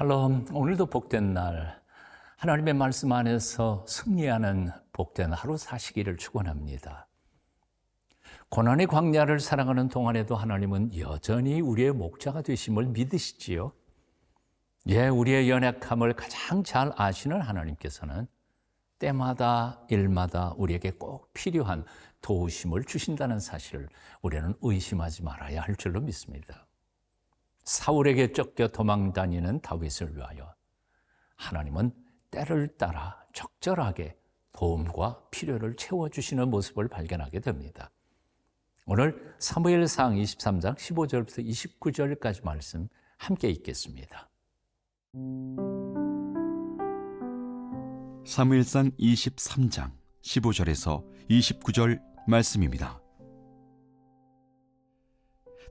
샬롬. 오늘도 복된 날. 하나님의 말씀 안에서 승리하는 복된 하루 사시기를 축원합니다. 고난의 광야를 살아가는 동안에도 하나님은 여전히 우리의 목자가 되심을 믿으시지요. 예, 우리의 연약함을 가장 잘 아시는 하나님께서는 때마다 일마다 우리에게 꼭 필요한 도우심을 주신다는 사실을 우리는 의심하지 말아야 할 줄로 믿습니다. 사울에게 쫓겨 도망 다니는 다윗을 위하여 하나님은 때를 따라 적절하게 도움과 필요를 채워주시는 모습을 발견하게 됩니다. 오늘 사무엘상 23장 15절부터 29절까지 말씀 함께 읽겠습니다. 사무엘상 23장 15절에서 29절 말씀입니다.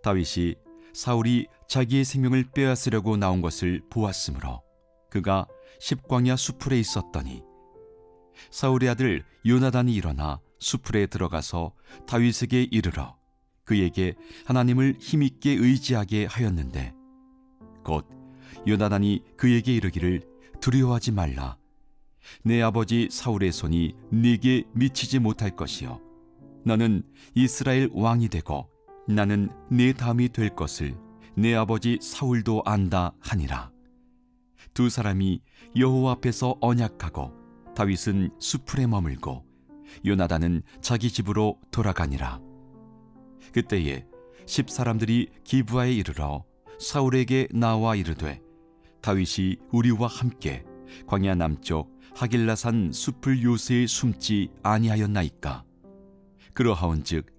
다윗이 사울이 자기의 생명을 빼앗으려고 나온 것을 보았으므로 그가 십광야 수풀에 있었더니 사울의 아들 요나단이 일어나 수풀에 들어가서 다윗에게 이르러 그에게 하나님을 힘있게 의지하게 하였는데 곧 요나단이 그에게 이르기를 두려워하지 말라. 내 아버지 사울의 손이 네게 미치지 못할 것이요. 너는 이스라엘 왕이 되고 나는 네 다음이 될 것을 내 아버지 사울도 안다 하니라. 두 사람이 여호와 앞에서 언약하고 다윗은 수풀에 머물고 요나단은 자기 집으로 돌아가니라. 그때에 십 사람들이 기브아에 이르러 사울에게 나와 이르되 다윗이 우리와 함께 광야 남쪽 하길라산 숲을 요새에 숨지 아니하였나이까? 그러하온즉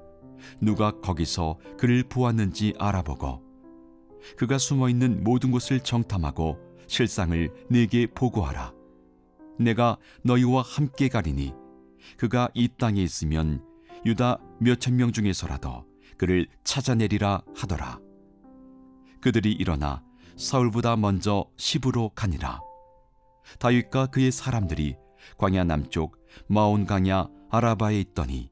누가 거기서 그를 보았는지 알아보고 그가 숨어 있는 모든 곳을 정탐하고 실상을 내게 보고하라. 내가 너희와 함께 가리니 그가 이 땅에 있으면 유다 몇천 명 중에서라도 그를 찾아내리라 하더라. 그들이 일어나 사울보다 먼저 시부로 가니라. 다윗과 그의 사람들이 광야 남쪽 마온 강야 아라바에 있더니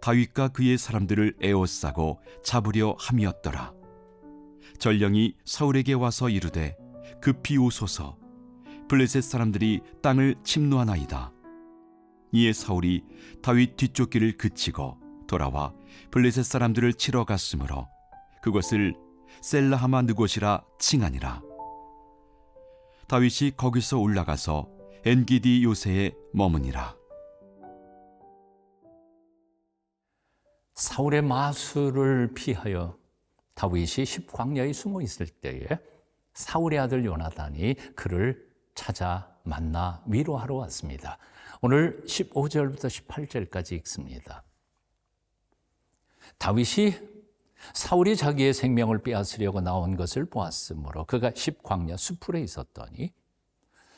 다윗과 그의 사람들을 에워싸고 잡으려 함이었더라. 전령이 사울에게 와서 이르되 급히 오소서 블레셋 사람들이 땅을 침노하나이다. 이에 사울이 다윗 뒤쫓기를 그치고 돌아와 블레셋 사람들을 치러 갔으므로 그것을 셀라하마 느곳이라 칭하니라. 다윗이 거기서 올라가서 엔기디 요새에 머무니라. 사울의 마술을 피하여 다윗이 십광야에 숨어 있을 때에 사울의 아들 요나단이 그를 찾아 만나 위로하러 왔습니다. 오늘 15절부터 18절까지 읽습니다. 다윗이 사울이 자기의 생명을 빼앗으려고 나온 것을 보았으므로 그가 십광야 수풀에 있었더니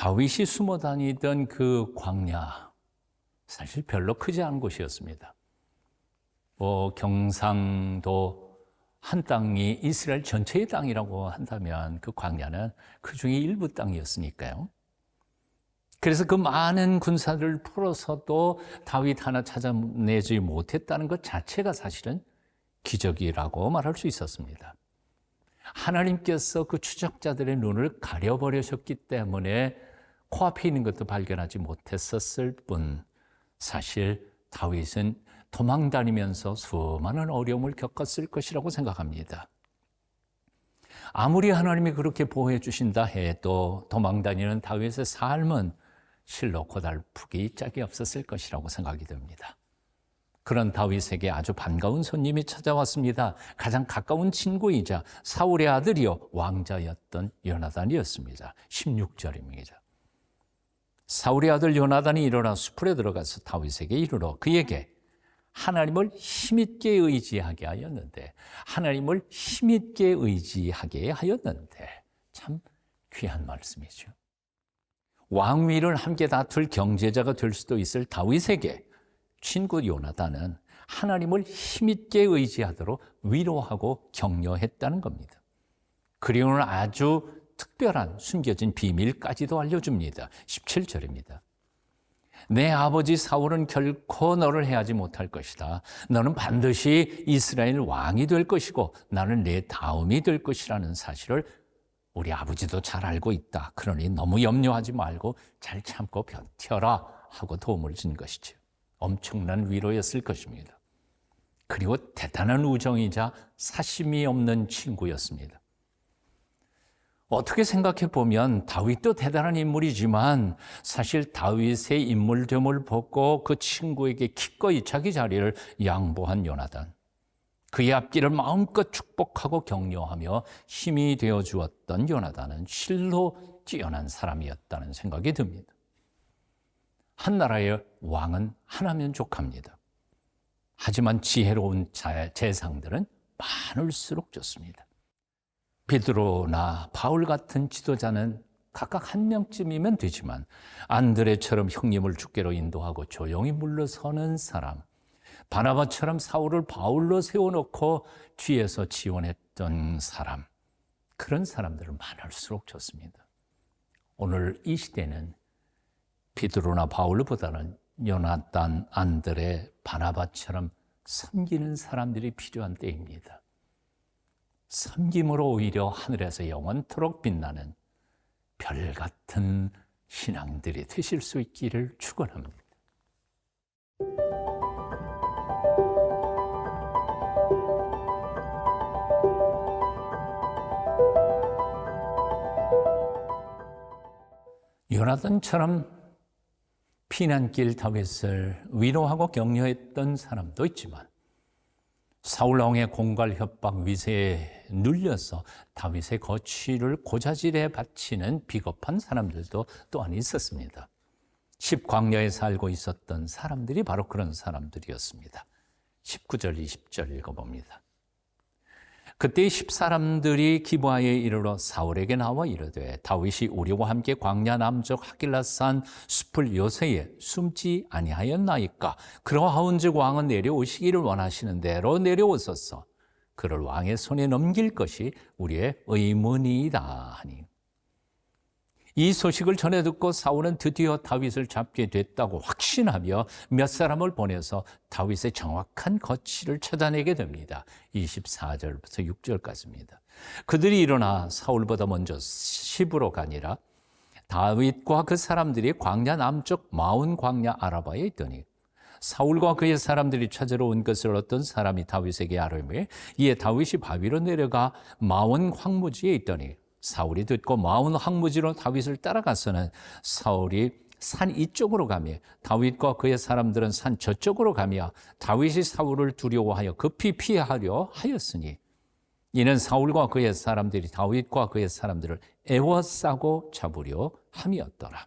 다윗이 숨어 다니던 그 광야 사실 별로 크지 않은 곳이었습니다. 뭐 경상도 한 땅이 이스라엘 전체의 땅이라고 한다면 그 광야는 그 중에 일부 땅이었으니까요. 그래서 그 많은 군사들을 풀어서도 다윗 하나 찾아내지 못했다는 것 자체가 사실은 기적이라고 말할 수 있었습니다. 하나님께서 그 추적자들의 눈을 가려버리셨기 때문에 코앞에 있는 것도 발견하지 못했었을 뿐 사실 다윗은 도망 다니면서 수많은 어려움을 겪었을 것이라고 생각합니다. 아무리 하나님이 그렇게 보호해 주신다 해도 도망 다니는 다윗의 삶은 실로 고달프기 짝이 없었을 것이라고 생각이 듭니다. 그런 다윗에게 아주 반가운 손님이 찾아왔습니다. 가장 가까운 친구이자 사울의 아들이요 왕자였던 요나단이었습니다. 16절입니다. 사울의 아들 요나단이 일어나 수풀에 들어가서 다윗에게 이르러 그에게 하나님을 힘있게 의지하게 하였는데 하나님을 힘있게 의지하게 하였는데 참 귀한 말씀이죠. 왕위를 함께 다툴 경제자가 될 수도 있을 다윗에게 친구 요나단은 하나님을 힘있게 의지하도록 위로하고 격려했다는 겁니다. 그리고는 아주 특별한 숨겨진 비밀까지도 알려줍니다. 17절입니다. 내 아버지 사울은 결코 너를 해하지 못할 것이다. 너는 반드시 이스라엘 왕이 될 것이고 나는 내 다음이 될 것이라는 사실을 우리 아버지도 잘 알고 있다. 그러니 너무 염려하지 말고 잘 참고 버텨라 하고 도움을 준 것이죠. 엄청난 위로였을 것입니다. 그리고 대단한 우정이자 사심이 없는 친구였습니다. 어떻게 생각해 보면 다윗도 대단한 인물이지만 사실 다윗의 인물됨을 보고 그 친구에게 기꺼이 자기 자리를 양보한 요나단. 그의 앞길을 마음껏 축복하고 격려하며 힘이 되어 주었던 요나단은 실로 뛰어난 사람이었다는 생각이 듭니다. 한 나라의 왕은 하나면 족합니다. 하지만 지혜로운 재상들은 많을수록 좋습니다. 베드로나 바울 같은 지도자는 각각 한 명쯤이면 되지만 안드레처럼 형님을 주께로 인도하고 조용히 물러서는 사람, 바나바처럼 사울을 바울로 세워놓고 뒤에서 지원했던 사람, 그런 사람들은 많을수록 좋습니다. 오늘 이 시대는 베드로나 바울보다는 요나단, 안드레, 바나바처럼 섬기는 사람들이 필요한 때입니다. 섬김으로 오히려 하늘에서 영원토록 빛나는 별 같은 신앙들이 되실 수 있기를 축원합니다. 요나단처럼 피난길 다윗을 위로하고 격려했던 사람도 있지만 사울 왕의 공갈 협박 위세에 눌려서 다윗의 거취를 고자질에 바치는 비겁한 사람들도 또한 있었습니다. 십광야에 살고 있었던 사람들이 바로 그런 사람들이었습니다. 19절, 20절 읽어봅니다. 그때 십 사람들이 기부하에 이르러 사울에게 나와 이르되 다윗이 우리와 함께 광야 남쪽 하길라산 숲을 요새에 숨지 아니하였나이까? 그러하온즉 왕은 내려오시기를 원하시는 대로 내려오소서. 그를 왕의 손에 넘길 것이 우리의 의문이다 하니 이 소식을 전해 듣고 사울은 드디어 다윗을 잡게 됐다고 확신하며 몇 사람을 보내서 다윗의 정확한 거취를 찾아내게 됩니다. 24절부터 6절까지입니다. 그들이 일어나 사울보다 먼저 시부로 가니라 다윗과 그 사람들이 광야 남쪽 마운 광야 아라바에 있더니 사울과 그의 사람들이 찾으러 온 것을 어떤 사람이 다윗에게 아뢰매 이에 다윗이 바위로 내려가 마원 황무지에 있더니 사울이 듣고 마운 항무지로 다윗을 따라가서는 사울이 산 이쪽으로 가며 다윗과 그의 사람들은 산 저쪽으로 가며 다윗이 사울을 두려워하여 급히 피하려 하였으니 이는 사울과 그의 사람들이 다윗과 그의 사람들을 애워싸고 잡으려 함이었더라.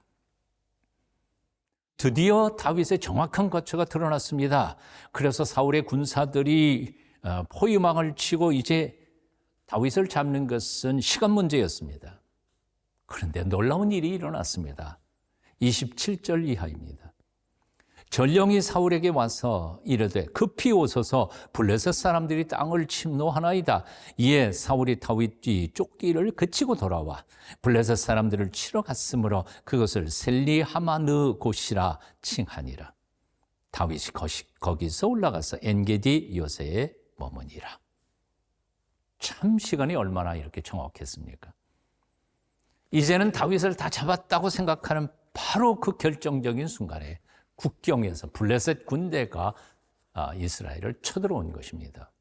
드디어 다윗의 정확한 거처가 드러났습니다. 그래서 사울의 군사들이 어, 포위망을 치고 이제 다윗을 잡는 것은 시간 문제였습니다. 그런데 놀라운 일이 일어났습니다. 27절 이하입니다. 전령이 사울에게 와서 이르되 급히 오소서 블레셋 사람들이 땅을 침노하나이다. 이에 사울이 다윗 뒤 쫓기를 그치고 돌아와 블레셋 사람들을 치러 갔으므로 그것을 셀리하마느 곳이라 칭하니라. 다윗이 거기서 올라가서 엔게디 요새에 머무니라. 참 시간이 얼마나 이렇게 정확했습니까? 이제는 다윗을 다 잡았다고 생각하는 바로 그 결정적인 순간에 국경에서 블레셋 군대가 아, 이스라엘을 쳐들어온 것입니다.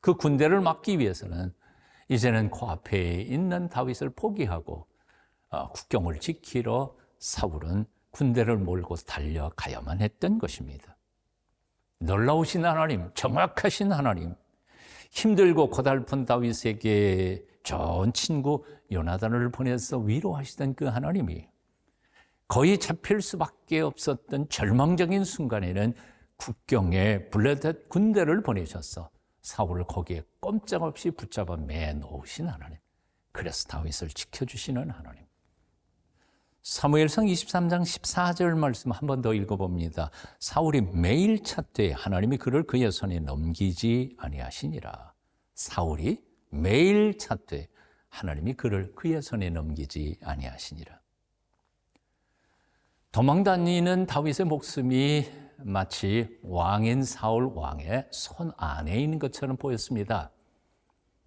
그 군대를 막기 위해서는 이제는 코앞에 있는 다윗을 포기하고 아, 국경을 지키러 사울은 군대를 몰고 달려가야만 했던 것입니다. 놀라우신 하나님, 정확하신 하나님, 힘들고 고달픈 다윗에게 좋은 친구 요나단을 보내서 위로하시던 그 하나님이 거의 잡힐 수밖에 없었던 절망적인 순간에는 국경에 블레셋 군대를 보내셔서 사울을 거기에 꼼짝없이 붙잡아 매놓으신 하나님. 그래서 다윗을 지켜주시는 하나님. 사무엘상 23장 14절 말씀 한 번 더 읽어봅니다. 사울이 매일 찾되 하나님이 그를 그의 손에 넘기지 아니하시니라. 사울이 매일 찾되 하나님이 그를 그의 손에 넘기지 아니하시니라. 도망 다니는 다윗의 목숨이 마치 왕인 사울 왕의 손 안에 있는 것처럼 보였습니다.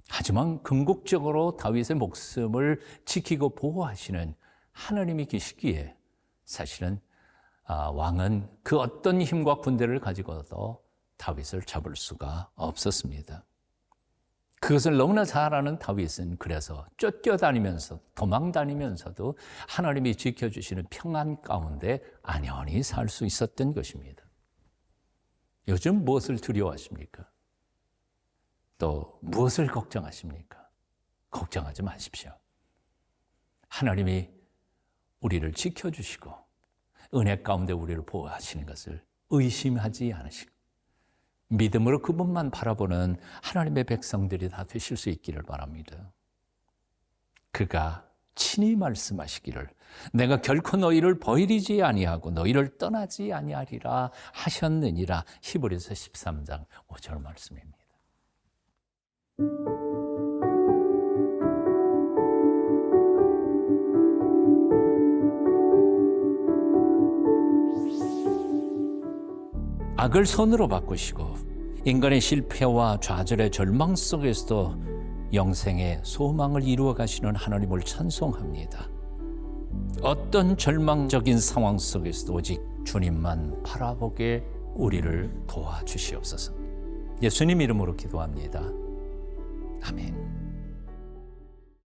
하지만 궁극적으로 다윗의 목숨을 지키고 보호하시는 하나님이 계시기에 사실은 아, 왕은 그 어떤 힘과 군대를 가지고도 다윗을 잡을 수가 없었습니다. 그것을 너무나 잘 아는 다윗은 그래서 쫓겨다니면서 도망다니면서도 하나님이 지켜주시는 평안 가운데 안연히 살 수 있었던 것입니다. 요즘 무엇을 두려워하십니까? 또 무엇을 걱정하십니까? 걱정하지 마십시오. 하나님이 우리를 지켜주시고 은혜 가운데 우리를 보호하시는 것을 의심하지 않으시고 믿음으로 그분만 바라보는 하나님의 백성들이 다 되실 수 있기를 바랍니다. 그가 친히 말씀하시기를 내가 결코 너희를 버리지 아니하고 너희를 떠나지 아니하리라 하셨느니라 히브리서 13장 5절 말씀입니다. 악을 선으로 바꾸시고 인간의 실패와 좌절의 절망 속에서도 영생의 소망을 이루어 가시는 하나님을 찬송합니다. 어떤 절망적인 상황 속에서도 오직 주님만 바라보게 우리를 도와주시옵소서. 예수님 이름으로 기도합니다. 아멘.